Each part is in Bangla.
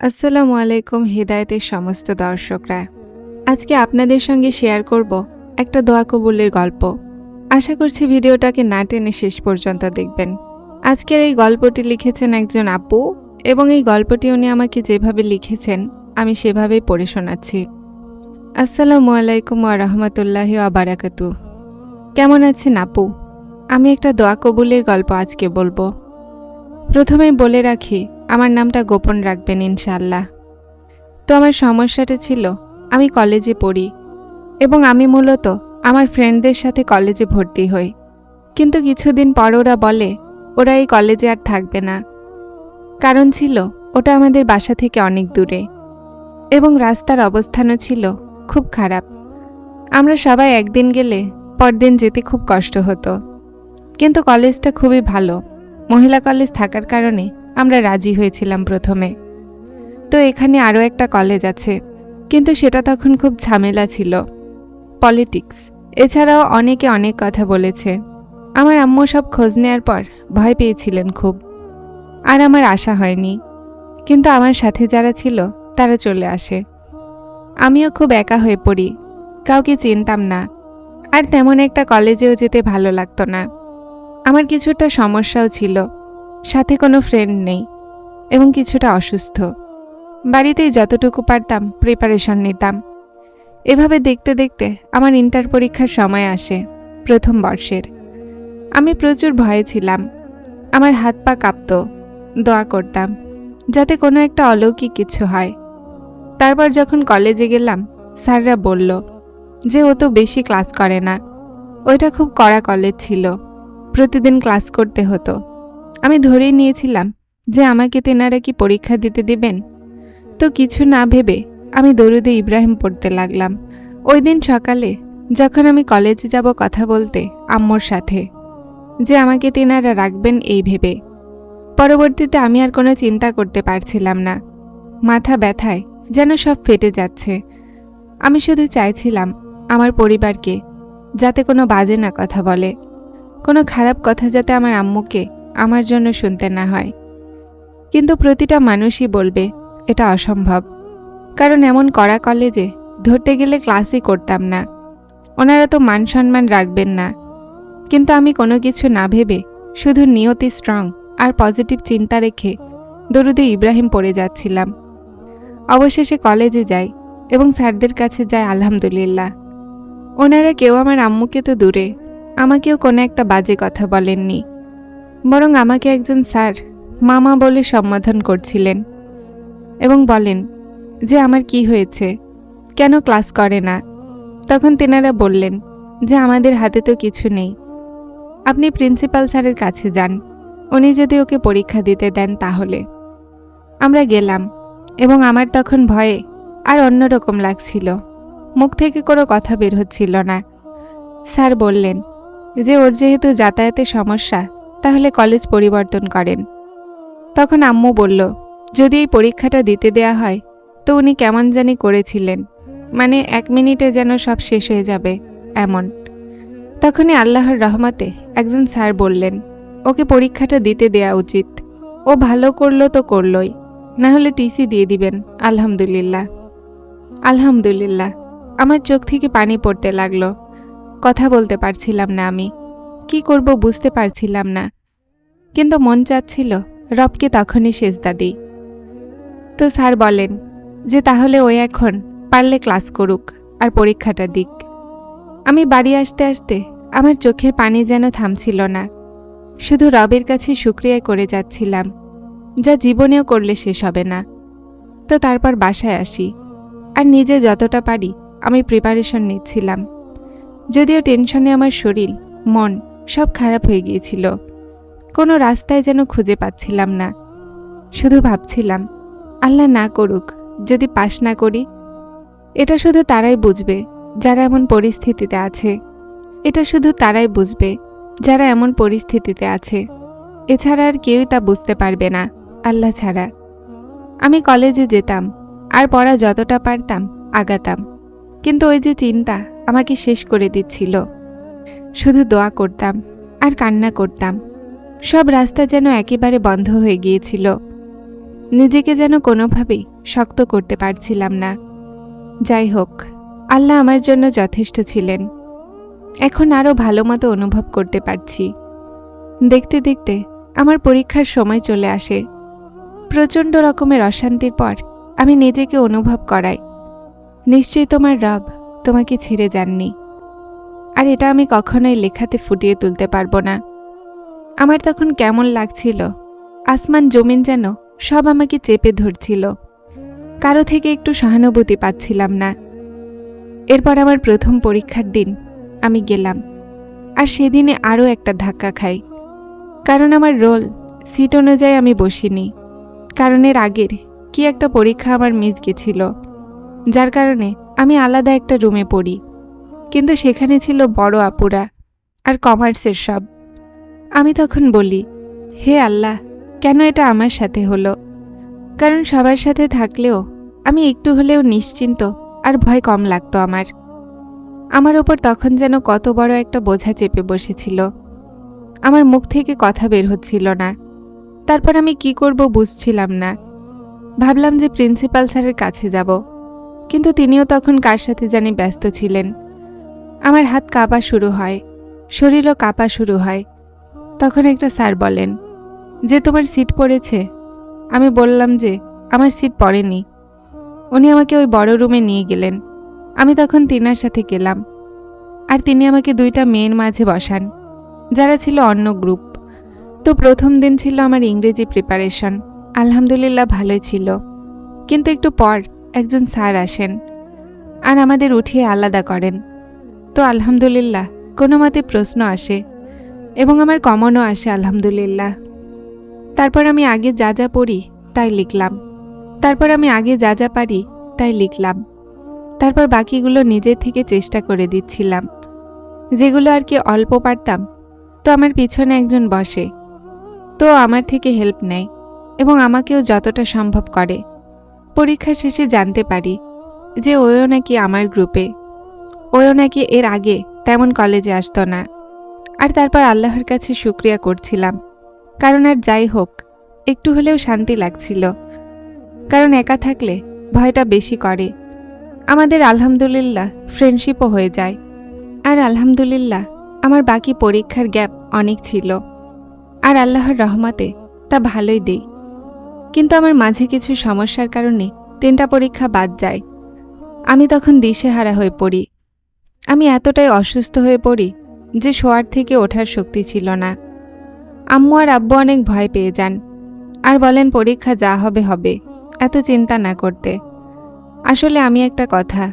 আসসালামু আলাইকুম হেদায়েতের সমস্ত দর্শকরা। আজকে আপনাদের সঙ্গে শেয়ার করব একটা দোয়া কবুলের গল্প। আশা করছি ভিডিওটাকে না টেনে শেষ পর্যন্ত দেখবেন। আজকের এই গল্পটি লিখেছেন একজন আপু এবং এই গল্পটি উনি আমাকে যেভাবে লিখেছেন, আমি সেভাবেই পড়ে শোনাচ্ছি। আসসালামু আলাইকুম রহমতুল্লাহি আবারাকাতু কেমন আছেন আপু? আমি একটা দোয়া কবুলের গল্প আজকে বলব। প্রথমে বলে রাখি আমার নামটা গোপন রাখবেন ইনশাল্লাহ তো আমার সমস্যাটা ছিল, আমি কলেজে পড়ি এবং আমি মূলত আমার ফ্রেন্ডদের সাথে কলেজে ভর্তি হই। কিন্তু কিছুদিন পর ওরা বলে, ওরা এই কলেজে আর থাকবে না। কারণ ছিল, ওটা আমাদের বাসা থেকে অনেক দূরে এবং রাস্তার অবস্থানও ছিল খুব খারাপ। আমরা সবাই একদিন গেলে পরদিন যেতে খুব কষ্ট হতো। কিন্তু কলেজটা খুবই ভালো। মহিলা কলেজ থাকার কারণে আমরা রাজি হয়েছিলাম প্রথমে। তো এখানে আরও একটা কলেজ আছে, কিন্তু সেটা তখন খুব ঝামেলা ছিল। পলিটিক্স, এছাড়াও অনেকে অনেক কথা বলেছে। আমার আম্মু সব খোঁজ নেওয়ার পর ভয় পেয়েছিলেন খুব। আর আমার আশা হয়নি, কিন্তু আমার সাথে যারা ছিল তারা চলে আসে। আমিও খুব একা হয়ে পড়ি, কাউকে চিনতাম না, আর তেমন একটা কলেজেও যেতে ভালো লাগতো না। আমার কিছুটা সমস্যাও ছিল। সাথে কোনো ফ্রেন্ড নেই এবং কিছুটা অসুস্থ। বাড়িতেই যতটুকু পারতাম প্রিপারেশন নিতাম। এভাবে দেখতে দেখতে আমার ইন্টার পরীক্ষার সময় আসে প্রথম বর্ষের। আমি প্রচুর ভয়ে ছিলাম। আমার হাত পা কাঁপত। দোয়া করতাম যাতে কোনো একটা অলৌকিক কিছু হয়। তারপর যখন কলেজে গেলাম, স্যাররা বলল যে ও তো বেশি ক্লাস করে না। ওইটা খুব কড়া কলেজ ছিল। প্রতিদিন ক্লাস করতে হতো। আমি ধরেই নিয়েছিলাম যে আমাকে তেনারা কি পরীক্ষা দিতে দিবেন? তো কিছু না ভেবে আমি দরুদে ইব্রাহিম পড়তে লাগলাম। ওই দিন সকালে যখন আমি কলেজে যাব কথা বলতে আম্মুর সাথে যে আমাকে তেনারা রাখবেন এই ভেবে। পরবর্তীতে আমি আর কোনো চিন্তা করতে পারছিলাম না। মাথা ব্যথায় যেন সব ফেটে যাচ্ছে। আমি শুধু চাইছিলাম আমার পরিবারকে যাতে কোনো বাজে না কথা বলে। কোনো খারাপ কথা যাতে আমার আম্মুকে আমার জন্য শুনতে না হয়। কিন্তু প্রতিটা মানুষই বলবে, এটা অসম্ভব। কারণ এমন কড়া কলেজে ধরতে গেলে ক্লাসই করতাম না। ওনারা তো মান সম্মান রাখবেন না। কিন্তু আমি কোনো কিছু না ভেবে শুধু নিয়তি স্ট্রং আর পজিটিভ চিন্তা রেখে দরুদে ইব্রাহিম পড়ে যাচ্ছিলাম। অবশেষে কলেজে যাই এবং স্যারদের কাছে যাই, আলহামদুলিল্লাহ। ওনারা কেউ আমার আম্মুকে তো দূরে আমাকেও কোনো একটা বাজে কথা বলেননি। বরং আমাকে একজন স্যার, মামা বলে সম্বোধন করছিলেন এবং বলেন, যে আমার কি হয়েছে? কেন ক্লাস করে না? তখন তেনারা বললেন, যে আমাদের হাতে তো কিছু নেই। আপনি প্রিন্সিপাল স্যারের কাছে যান, উনি যদি ওকে পরীক্ষা দিতে দেন তাহলে। আমরা গেলাম এবং আমার তখন ভয়ে আর অন্যরকম লাগছিল। মুখ থেকে কোনো কথা বের হচ্ছিল না। স্যার বললেন যে ওর যেহেতু যাতায়াতের সমস্যা, তাহলে কলেজ পরিবর্তন করেন। তখন আম্মু বলল, যদি এই পরীক্ষাটা দিতে দেয়া হয়, তো উনি কেমন জানি করেছিলেন। মানে এক মিনিটে যেন সব শেষ হয়ে যাবে, এমন। তখনই আল্লাহর রহমতে একজন স্যার বললেন, ওকে পরীক্ষাটা দিতে দেয়া উচিত। ও ভালো করল তো করলই, না হলে টিসি দিয়ে দিবেন, আলহামদুলিল্লাহ। আলহামদুলিল্লাহ, আমার চোখ থেকে পানি পড়তে লাগল। কথা বলতে পারছিলাম না আমি। কি করব বুঝতে পারছিলাম না। কিন্তু মন চাচ্ছিল রবকে তখনই সেজদা দিই। তো স্যার বলেন যে তাহলে ওই এখন পারলে ক্লাস করুক আর পরীক্ষাটা দিক। আমি বাড়ি আসতে আসতে আমার চোখের পানি যেন থামছিল না। শুধু রবের কাছে শুক্রিয়া করে যাচ্ছিলাম, যা জীবনেও করলে শেষ হবে না। তো তারপর বাসায় আসি, আর নিজে যতটা পারি আমি প্রিপারেশন নিচ্ছিলাম। যদিও টেনশনে আমার শরীর, মন সব খারাপ হয়ে গিয়েছিল। কোনো রাস্তায় যেন খুঁজে পাচ্ছিলাম না। শুধু ভাবছিলাম, আল্লাহ না করুক, যদি পাশ না করি, এটা শুধু তারাই বুঝবে যারা এমন পরিস্থিতিতে আছে। এটা শুধু তারাই বুঝবে যারা এমন পরিস্থিতিতে আছে। এছাড়া আর কেউই তা বুঝতে পারবে না, আল্লাহ ছাড়া। আমি কলেজে যেতাম, আর পড়া যতটা পারতাম, আগাতাম। কিন্তু ওই যে চিন্তা আমাকে শেষ করে দিচ্ছিল। শুধু দোয়া করতাম আর কান্না করতাম। সব রাস্তা যেন একেবারে বন্ধ হয়ে গিয়েছিল। নিজেকে যেন কোনোভাবেই শক্ত করতে পারছিলাম না। যাই হোক, আল্লাহ আমার জন্য যথেষ্ট ছিলেন। এখন আরও ভালো মতো অনুভব করতে পারছি। দেখতে দেখতে আমার পরীক্ষার সময় চলে আসে। প্রচণ্ড রকমের অশান্তির পর আমি নিজেকে অনুভব করাই। নিশ্চয়ই তোমার রব তোমাকে ছেড়ে যাননি। আর এটা আমি কখনোই লেখাতে ফুটিয়ে তুলতে পারব না। আমার তখন কেমন লাগছিল, আসমান জমিন যেন সব আমাকে চেপে ধরছিল। কারও থেকে একটু সহানুভূতি পাচ্ছিলাম না। এরপর আমার প্রথম পরীক্ষার দিন, আমি গেলাম। আর সেদিনে আরও একটা ধাক্কা খাই। কারণ আমার রোল, সিট অনুযায়ী আমি বসিনি। কারণ এর আগের কি একটা পরীক্ষা আমার মিস গেছিল। যার কারণে আমি আলাদা একটা রুমে পড়ি, কিন্তু সেখানে ছিল বড় আপুরা আর কমার্সের সব। আমি তখন বলি, হে আল্লাহ, কেন এটা আমার সাথে হলো? কারণ সবার সাথে থাকলেও আমি একটু হলেও নিশ্চিন্ত আর ভয় কম লাগতো আমার। আমার ওপর তখন যেন কত বড় একটা বোঝা চেপে বসেছিল। আমার মুখ থেকে কথা বের হচ্ছিল না। তারপর আমি কি করব বুঝছিলাম না। ভাবলাম যে প্রিন্সিপাল স্যারের কাছে যাব। কিন্তু তিনিও তখন কার সাথে জানি ব্যস্ত ছিলেন। আমার হাত কাঁপা শুরু হয়, শরীরও কাঁপা শুরু হয়। তখন একটা স্যার বলেন, যে তোমার সিট পড়েছে? আমি বললাম যে, আমার সিট পড়েনি। উনি আমাকে ওই বড় রুমে নিয়ে গেলেন। আমি তখন তিনার সাথে গেলাম। আর তিনি আমাকে দুইটা মেয়ের মাঝে বসান, যারা ছিল অন্য গ্রুপ। তো প্রথম দিন ছিল আমার ইংরেজি প্রিপারেশন আলহামদুলিল্লাহ ভালোই ছিল। কিন্তু একটু পর একজন স্যার আসেন আর আমাদের উঠিয়ে আলাদা করেন। তো আলহামদুলিল্লাহ, কোনো মতে প্রশ্ন আসে এবং আমার কমনও আসে আলহামদুলিল্লাহ। তারপর আমি আগে যা যা পড়ি তাই লিখলাম। তারপর আমি আগে যা যা পারি তাই লিখলাম। তারপর বাকিগুলো নিজে থেকে চেষ্টা করে দিচ্ছিলাম। যেগুলো আর কি অল্প পারতাম, তো আমার পিছনে একজন বসে। তো আমার থেকে হেল্প নেয় এবং আমাকেও যতটা সম্ভব করে। পরীক্ষা শেষে জানতে পারি যে ওও নাকি আমার গ্রুপে। ওও নাকি এর আগে তেমন কলেজে আসতো না। আর তারপর আল্লাহর কাছে শুক্রিয়া করছিলাম। কারণ আর যাই হোক, একটু হলেও শান্তি লাগছিল। কারণ একা থাকলে ভয়টা বেশি করে। আমাদের আলহামদুলিল্লাহ ফ্রেন্ডশিপও হয়ে যায়। আর আলহামদুলিল্লাহ আমার বাকি পরীক্ষার গ্যাপ অনেক ছিল। আর আল্লাহর রহমতে তা ভালোই দেই। কিন্তু আমার মাঝে কিছু সমস্যার কারণে তিনটা পরীক্ষা বাদ যায়। আমি তখন দিশেহারা হয়ে পড়ি। আমি এতটাই অসুস্থ হয়ে পড়ি যে শোয়ার থেকে ওঠার শক্তি ছিল না। আম্মু আর আব্বু অনেক ভয় পেয়ে যান। আর বলেন, পরীক্ষা যা হবে হবে। এত চিন্তা না করতে। আসলে আমি একটা কথা।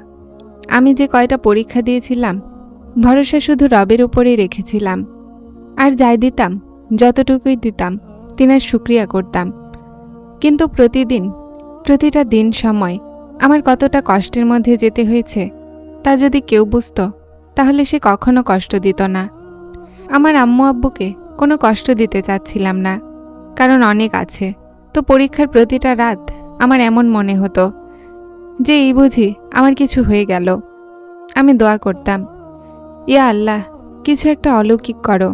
আমি যে কয়টা পরীক্ষা দিয়েছিলাম, ভরসা শুধু রবের উপরেই রেখেছিলাম। আর যাই দিতাম, যতটুকুই দিতাম, তিনার শুক্রিয়া করতাম। কিন্তু প্রতিদিন, প্রতিটা দিন সময় আমার কতটা কষ্টের মধ্যে যেতে হয়েছে, তা যদি কেউ বুঝত, তাহলে সে কখনো কষ্ট দিত না। আমার আম্মু আব্বুকে কোনো কষ্ট দিতে চাচ্ছিলাম না, কারণ অনেক আছে, তো পরীক্ষার প্রতিটা রাত আমার এমন মনে হতো যে এই বুঝি আমার কিছু হয়ে গেল। আমি দোয়া করতাম, ইয়া আল্লাহ, কিছু একটা অলৌকিক করো,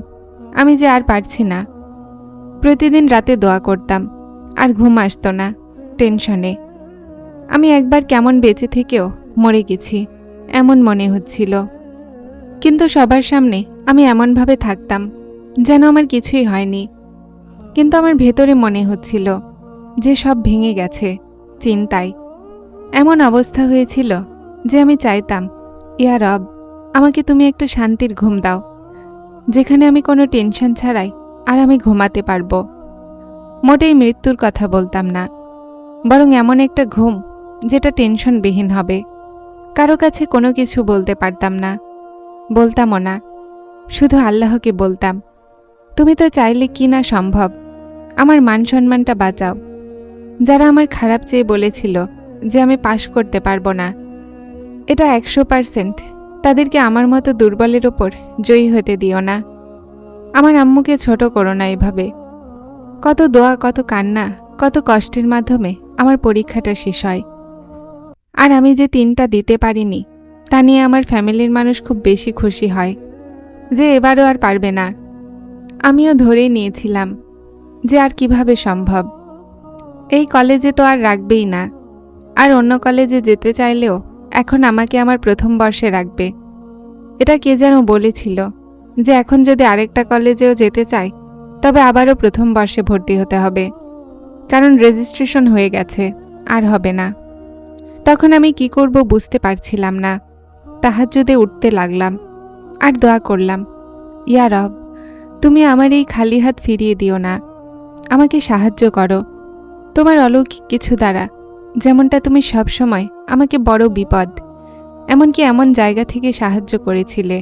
আমি যে আর পারছি না। প্রতিদিন রাতে দোয়া করতাম আর ঘুম আসতো না, টেনশনে। আমি একবার কেমন বেঁচে থেকেও মরে গেছি, এমন মনে হচ্ছিল। কিন্তু সবার সামনে আমি এমনভাবে থাকতাম যেন আমার কিছুই হয়নি। কিন্তু আমার ভেতরে মনে হচ্ছিল যে সব ভেঙে গেছে চিন্তায়। এমন অবস্থা হয়েছিল যে আমি চাইতাম, ইয়া রব, আমাকে তুমি একটা শান্তির ঘুম দাও, যেখানে আমি কোনো টেনশন ছাড়াই আর আমি ঘুমাতে পারব। মোটেই মৃত্যুর কথা বলতাম না। বরং এমন একটা ঘুম যেটা টেনশনবিহীন হবে। কারও কাছে কোনো কিছু বলতে পারতাম না। বলতামও না। শুধু আল্লাহকে বলতাম, তুমি তো চাইলে কি না সম্ভব? আমার মান সম্মানটা বাঁচাও। যারা আমার খারাপ চেয়ে বলেছিল যে আমি পাশ করতে পারব না, এটা একশো পারসেন্ট তাদেরকে আমার মতো দুর্বলের ওপর জয়ী হতে দিও না। আমার আম্মুকে ছোট করো না এভাবে। কত দোয়া, কত কান্না, কত কষ্টের মাধ্যমে আমার পরীক্ষাটা শেষ হয়। আর আমি যে তিনটা দিতে পারিনি, তা নিয়ে আমার ফ্যামিলির মানুষ খুব বেশি খুশি হয়, যে এবারও আর পারবে না। আমিও ধরেই নিয়েছিলাম যে আর কীভাবে সম্ভব। এই কলেজে তো আর রাখবেই না, আর অন্য কলেজে যেতে চাইলেও এখন আমাকে আমার প্রথম বর্ষে রাখবে। এটা কে যেন বলেছিল যে এখন যদি আরেকটা কলেজেও যেতে চাই তবে আবারও প্রথম বর্ষে ভর্তি হতে হবে। কারণ রেজিস্ট্রেশন হয়ে গেছে, আর হবে না। তখন আমি কি করব বুঝতে পারছিলাম না। তাহাজ্জুদে উঠতে লাগলাম, আর দোয়া করলাম, ইয়া রব, তুমি আমার এই খালি হাত ফিরিয়ে দিও না। আমাকে সাহায্য করো। তোমার অলৌকিক কিছু দ্বারা, যেমনটা তুমি সবসময় আমাকে বড় বিপদ, এমনকি এমন জায়গা থেকে সাহায্য করেছিলে,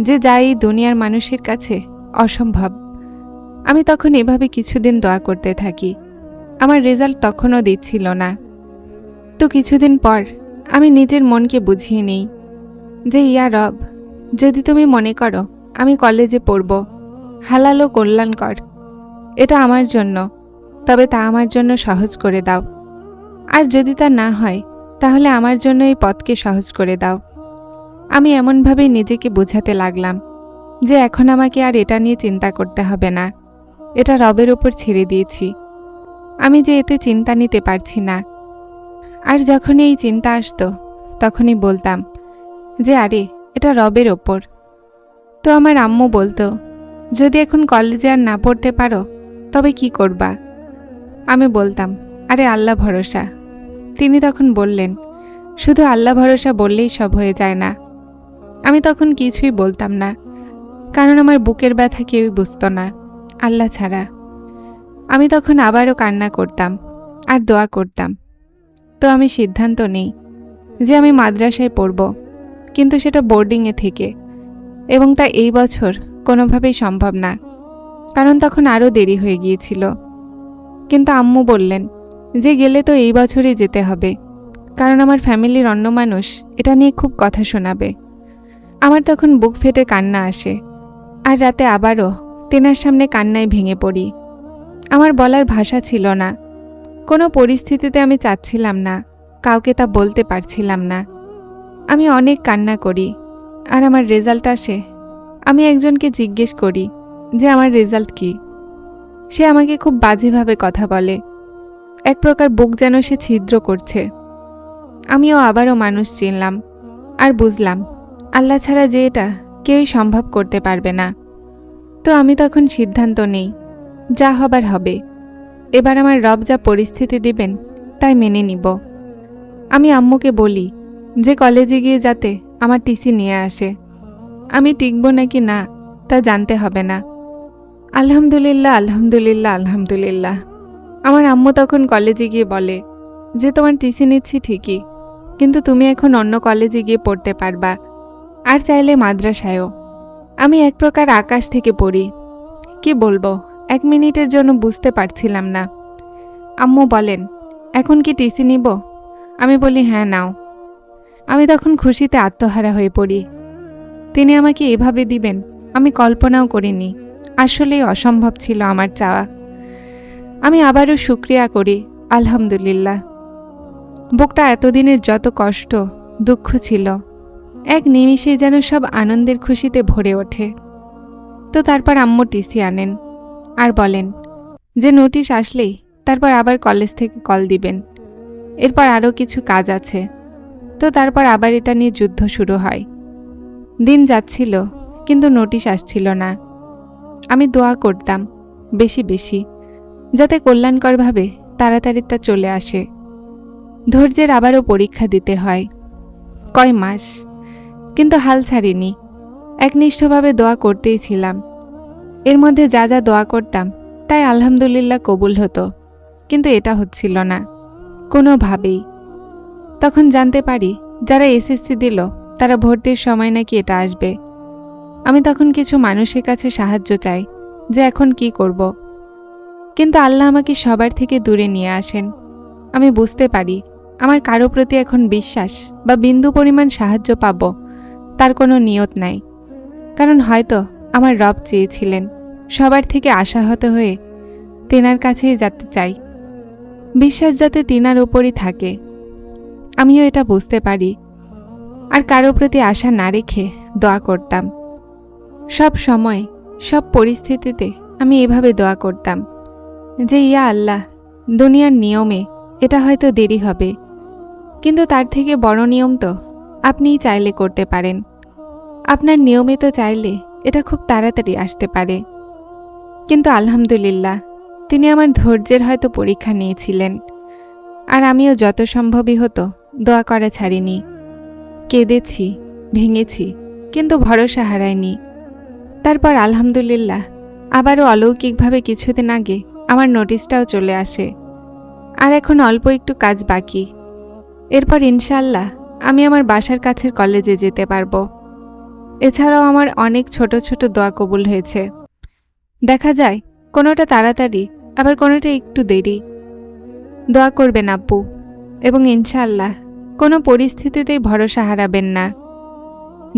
যে যা এই দুনিয়ার মানুষের কাছে অসম্ভব। আমি তখন এভাবে কিছুদিন দোয়া করতে থাকি। আমার রেজাল্ট তখনও দিচ্ছিল না। তো কিছুদিন পর আমি নিজের মনকে বুঝিয়ে নেই যে, ইয়া রব, যদি তুমি মনে করো আমি কলেজে পড়ব, হালাল ও কল্যাণকর, এটা আমার জন্য, তবে তা আমার জন্য সহজ করে দাও। আর যদি তা না হয়, তাহলে আমার জন্য এই পথকে সহজ করে দাও। আমি এমনভাবে নিজেকে বোঝাতে লাগলাম যে, এখন আমাকে আর এটা নিয়ে চিন্তা করতে হবে না। এটা রবের ওপর ছেড়ে দিয়েছি। আমি যে এতে চিন্তা নিতে পারছি না। আর যখনই এই চিন্তা আসতো, তখনই বলতাম, যে আরে, এটা রবের ওপর। তো আমার আম্মু বলতো, যদি এখন কলেজে আর না পড়তে পারো, তবে কি করবা? আমি বলতাম, আরে আল্লাহ ভরসা। তিনি তখন বললেন, শুধু আল্লাহ ভরসা বললেই সব হয়ে যায় না। আমি তখন কিছুই বলতাম না, কারণ আমার বুকের ব্যথা কেউই বুঝতো না। আল্লাহ ছাড়া। আমি তখন আবারও কান্না করতাম আর দোয়া করতাম। তো আমি সিদ্ধান্ত নেই যে আমি মাদ্রাসায় পড়ব, কিন্তু সেটা বোর্ডিংয়ে থেকে। এবং তা এই বছর কোনোভাবেই সম্ভব না, কারণ তখন আরও দেরি হয়ে গিয়েছিল। কিন্তু আম্মু বললেন, যে গেলে তো এই বছরই যেতে হবে, কারণ আমার ফ্যামিলির অন্য মানুষ এটা নিয়ে খুব কথা শোনাবে। আমার তখন বুক ফেটে কান্না আসে, আর রাতে আবারও তেনার সামনে কান্নায় ভেঙে পড়ি। আমার বলার ভাষা ছিল না। কোনো পরিস্থিতিতে আমি চাচ্ছিলাম না, কাউকে তা বলতে পারছিলাম না। আমি অনেক কান্না করি, আর আমার রেজাল্ট আসে। আমি একজনকে জিজ্ঞেস করি, যে আমার রেজাল্ট কি? সে আমাকে খুব বাজেভাবে কথা বলে। এক প্রকার বুক যেন সে ছিদ্র করছে। আমিও আবারও মানুষ চিনলাম, আর বুঝলাম, আল্লাহ ছাড়া যে এটা কেউই সম্ভব করতে পারবে না। তো আমি তখন সিদ্ধান্ত নেই, যা হবার হবে। এবার আমার রব যা পরিস্থিতি দিবেন, তাই মেনে নিব। আমি আম্মুকে বলি, যে কলেজে গিয়ে যাতে আমার টিসি নিয়ে আসে। আমি টিকব নাকি না, তা জানতে হবে না। আলহামদুলিল্লাহ আলহামদুলিল্লাহ আলহামদুলিল্লাহ। আমার আম্মু তখন কলেজে গিয়ে বলে, যে তোমার টিসি নিচ্ছি ঠিকই, কিন্তু তুমি এখন অন্য কলেজে গিয়ে পড়তে পারবা। আর চাইলে মাদ্রাসায়ও। আমি এক প্রকার আকাশ থেকে পড়ি। কি বলব, এক মিনিটের জন্য বুঝতে পারছিলাম না। আম্মু বলেন, এখন কি টিসি নিব? আমি বলি হ্যাঁ নাও। আমি তখন খুশিতে আত্মহারা হয়ে পড়ি। তিনি আমাকে এভাবে দিবেন, আমি কল্পনাও করিনি। আসলেই অসম্ভব ছিল আমার চাওয়া। আমি আবারও শুক্রিয়া করি, আলহামদুলিল্লাহ। বুকটা এতদিনের যত কষ্ট, দুঃখ ছিল। এক নিমিষে যেন সব আনন্দের খুশিতে ভরে ওঠে। তো তারপর আম্মু টিসি আনেন আর বলেন, যে নোটিশ আসলেই তারপর আবার কলেজ থেকে কল দিবেন। এরপর আরও কিছু কাজ আছে। তো তারপর আবার এটা নিয়ে যুদ্ধ শুরু হয়। দিন যাচ্ছিল, কিন্তু নোটিশ আসছিল না। আমি দোয়া করতাম, বেশি বেশি, যাতে কল্যাণকরভাবে তাড়াতাড়ি তা চলে আসে। ধৈর্যের আবারও পরীক্ষা দিতে হয়। কয় মাস? কিন্তু হাল ছাড়িনি। একনিষ্ঠভাবে দোয়া করতেই ছিলাম। এর মধ্যে যা যা দোয়া করতাম, তাই আলহামদুলিল্লাহ কবুল হতো। কিন্তু এটা হচ্ছিল না। কোনোভাবেই। তখন জানতে পারি, যারা এসএসসি দিল, তারা ভর্তির সময় নাকি এটা আসবে। আমি তখন কিছু মানুষের কাছে সাহায্য চাই, যে এখন কি করব। কিন্তু আল্লাহ আমাকে সবার থেকে দূরে নিয়ে আসেন। আমি বুঝতে পারি, আমার কারও প্রতি এখন বিশ্বাস বা বিন্দু পরিমাণ সাহায্য পাব। তার কোনো নিয়ত নাই। কারণ হয়তো আমার রব চেয়েছিলেন, সবার থেকে আশাহত হয়ে তেনার কাছেই যেতে চাই। বিশ্বাস যাতে তিনার ওপরই থাকে। আমিও এটা বুঝতে পারি। আর কারও প্রতি আশা না রেখে দোয়া করতাম। সব সময়, সব পরিস্থিতিতে আমি এভাবে দোয়া করতাম যে, ইয়া আল্লাহ, দুনিয়ার নিয়মে এটা হয়তো দেরি হবে। কিন্তু তার থেকে বড় নিয়ম তো আপনিই চাইলে করতে পারেন। আপনার নিয়মিত চাইলে এটা খুব তাড়াতাড়ি আসতে পারে। কিন্তু আলহামদুলিল্লাহ, তিনি আমার ধৈর্যের হয়তো পরীক্ষা নিয়েছিলেন। আর আমিও যত সম্ভবই হতো দোয়া করা ছাড়িনি। কেঁদেছি, ভেঙেছি, কিন্তু ভরসা হারায়নি তারপর আলহামদুলিল্লাহ, আবারও অলৌকিকভাবে কিছুদিন আগে আমার নোটিশটাও চলে আসে। আর এখন অল্প একটু কাজ বাকি। এরপর ইনশাল্লাহ আমি আমার বাসার কাছের কলেজে যেতে পারব। এছাড়াও আমার অনেক ছোট ছোট দোয়া কবুল হয়েছে। দেখা যায়, কোনোটা তাড়াতাড়ি, আবার কোনোটা একটু দেরি। দোয়া করবেন আব্বু, এবং ইনশাল্লাহ কোনো পরিস্থিতিতেই ভরসা হারাবেন না।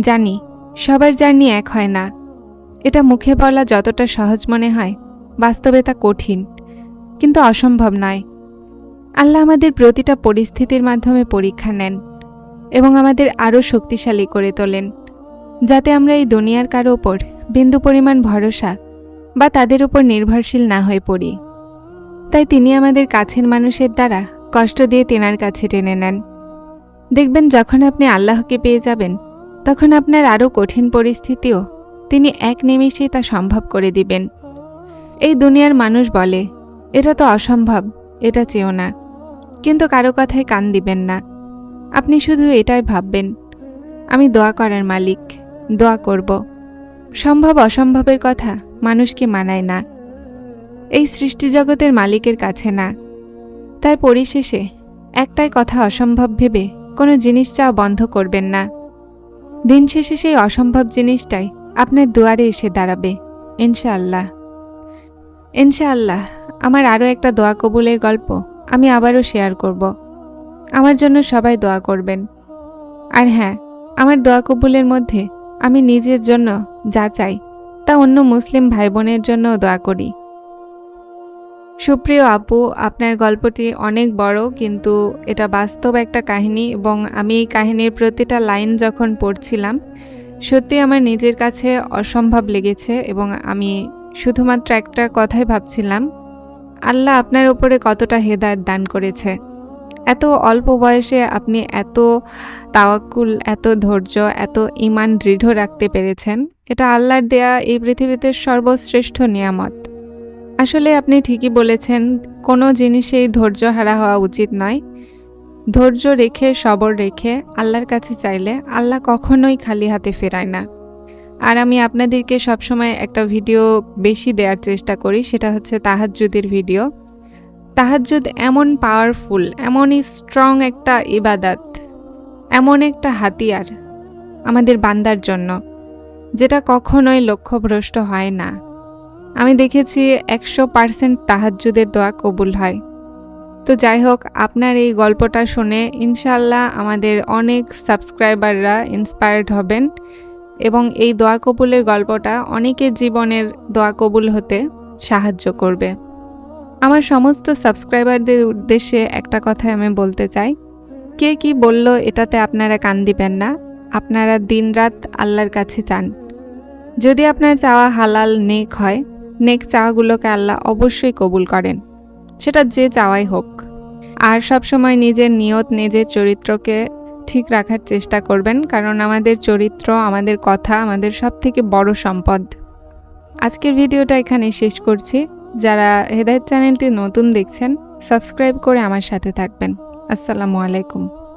জানি, সবার জার্নি এক হয় না। এটা মুখে বলা যতটা সহজ মনে হয়, বাস্তবে তা কঠিন, কিন্তু অসম্ভব নয়। আল্লাহ আমাদের প্রতিটা পরিস্থিতির মাধ্যমে পরীক্ষা নেন। এবং আমাদের আরও শক্তিশালী করে তোলেন, যাতে আমরা এই দুনিয়ার কারও ওপর বিন্দু পরিমাণ ভরসা বা তাদের উপর নির্ভরশীল না হয়ে পড়ি। তাই তিনি আমাদের কাছের মানুষের দ্বারা কষ্ট দিয়ে তেনার কাছে টেনে নেন। দেখবেন যখন আপনি আল্লাহকে পেয়ে যাবেন, তখন আপনার আরও কঠিন পরিস্থিতিও তিনি এক নিমেষেই তা সম্ভব করে দিবেন। এই দুনিয়ার মানুষ বলে, এটা তো অসম্ভব, এটা চেয়েও না। কিন্তু কারও কথায় কান দিবেন না। আপনি শুধু এটাই ভাববেন। আমি দোয়া করার মালিক, দোয়া করব। সম্ভব অসম্ভবের কথা মানুষকে মানায় না। এই সৃষ্টিজগতের মালিকের কাছে না। তাই পরিশেষে একটাই কথা অসম্ভব ভেবে কোনো জিনিস চাওয়া বন্ধ করবেন না। দিন শেষে সেই অসম্ভব জিনিসটাই আপনার দুয়ারে এসে দাঁড়াবে, ইনশাআল্লাহ। ইনশাআল্লাহ, আমার আরও একটা দোয়া কবুলের গল্প আমি আবারও শেয়ার করব। আমার জন্য সবাই দোয়া করবেন। আর হ্যাঁ আমার দোয়া কবুলের মধ্যে আমি নিজের জন্য যা চাই, তা অন্য মুসলিম ভাই বোনের জন্যও দোয়া করি। সুপ্রিয় আপু, আপনার গল্পটি অনেক বড়, কিন্তু এটা বাস্তব একটা কাহিনী এবং আমি এই কাহিনীর প্রতিটা লাইন যখন পড়ছিলাম, সত্যি আমার নিজের কাছে অসম্ভব লেগেছে এবং আমি শুধুমাত্র একটা কথাই ভাবছিলাম, আল্লাহ আপনার ওপরে কতটা হেদায়ত দান করেছে। এত অল্প বয়সে আপনি এত তাওয়াক্কুল, এত ধৈর্য, এত ইমান দৃঢ় রাখতে পেরেছেন। এটা আল্লাহর দেয়া এই পৃথিবীতে সর্বশ্রেষ্ঠ নিয়ামত। আসলে আপনি ঠিকই বলেছেন, কোনো জিনিসেই ধৈর্য হারা হওয়া উচিত নয়। ধৈর্য রেখে, সবর রেখে আল্লাহর কাছে চাইলে আল্লাহ কখনোই খালি হাতে ফেরায় না। আর আমি আপনাদেরকে সবসময় একটা ভিডিও বেশি দেওয়ার চেষ্টা করি, সেটা হচ্ছে তাহাজ্জুদের ভিডিও। তাহাজ্জুদ এমন পাওয়ারফুল এমনই স্ট্রং একটা ইবাদাত, এমন একটা হাতিয়ার আমাদের বান্দার জন্য, যেটা কখনোই লক্ষ্যভ্রষ্ট হয় না। আমি দেখেছি একশো পার্সেন্ট তাহাজ্জুদের দোয়া কবুল হয়। তো যাই হোক, আপনার এই গল্পটা শুনে ইনশাল্লাহ আমাদের অনেক সাবস্ক্রাইবাররা ইন্সপায়ার্ড হবেন এবং এই দোয়া কবুলের গল্পটা অনেকের জীবনের দোয়া কবুল হতে সাহায্য করবে। আমার সমস্ত সাবস্ক্রাইবারদের উদ্দেশ্যে একটা কথাই আমি বলতে চাই। কে কি বলল এটাতে আপনারা কান দিবেন না। আপনারা দিনরাত আল্লাহর কাছে চান। যদি আপনার চাওয়া হালাল নেক হয়, নেক চাওয়াগুলোকে আল্লাহ অবশ্যই কবুল করেন। সেটা যে চাওয়াই হোক। আর সবসময় নিজের নিয়ত, নিজের চরিত্রকে ঠিক রাখার চেষ্টা করবেন, কারণ আমাদের চরিত্র, আমাদের কথা, আমাদের সব থেকে বড় সম্পদ। আজকের ভিডিওটা এখানে শেষ করছি। যারা হেদায়ত চ্যানেলটি নতুন দেখছেন সাবস্ক্রাইব করে আমার সাথে থাকবেন। আসসালামু আলাইকুম।